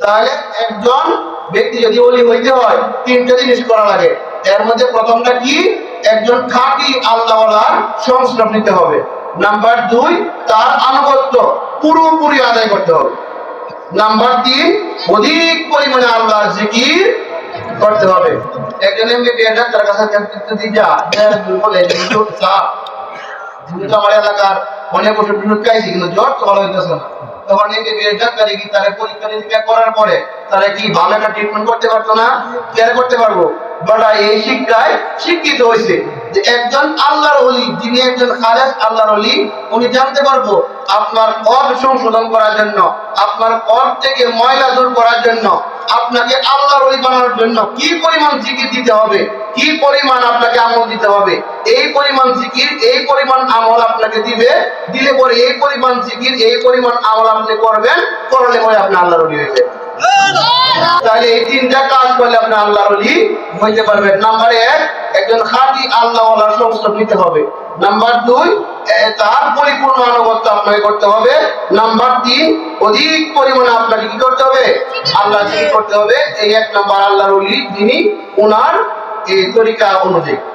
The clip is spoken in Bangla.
তাহলে একজন ব্যক্তি যদি অলি হইতে হয়, তিনটা জিনিস করা লাগে। এর মধ্যে প্রথমটা কি? একজন খাঁটি আল্লাহওয়ালার সংস্রব নিতে হবে। নাম্বার দুই, তার আনুগত্য পুরোপুরি আদায় করতে হবে। নাম্বার তিন, অধিক পরিমাণে আল্লাহর জিকির করতে হবে। একজন এমবিবিএস তার কাছে যা বলে আমার এলাকার অনেক কিন্তু জ্বর তো ভালো হইতেছে না। তখন করার পরে তারা কি ট্রিটমেন্ট করতে পারতো না? কেয়ার করতে পারব? এই শিক্ষায় শিক্ষিত হয়েছে একজন আল্লাহর অলি যিনি একজন খালেস আল্লাহর অলি উনি জানতে পারব আপনার কর সংশোধন করার জন্য, আপনার কর থেকে ময়লা দূর করার জন্য, আপনাকে আল্লাহর অলি বানানোর জন্য কি পরিমাণ জিকির দিতে হবে? কি পরিমাণ আপনাকে আমল দিতে হবে? এই পরিমাণ জিকির, এই পরিমাণ আমল আপনাকে দিবে, দিলে পরে এই পরিমাণ জিকির, এই পরিমাণ আমল আপনি করবেন, করলে পরে আপনি আল্লাহর অলি হয়ে তাহলে এই তিনটা কাজ করলে আপনি আল্লাহর অলি হইতে পারবেন। নাম্বার এক, একজন খাঁটি আল্লাহওয়ালার সংস্রব নিতে হবে। নাম্বার দুই তার পরিপূর্ণ আনুগত্য আপনাকে করতে হবে। নাম্বার তিন, অধিক পরিমাণে আপনাকে কি করতে হবে? আল্লাহ জিকির করতে হবে। এই এক নাম্বার আল্লাহর অলি যিনি ওনার এই তরিকা অনুযায়ী।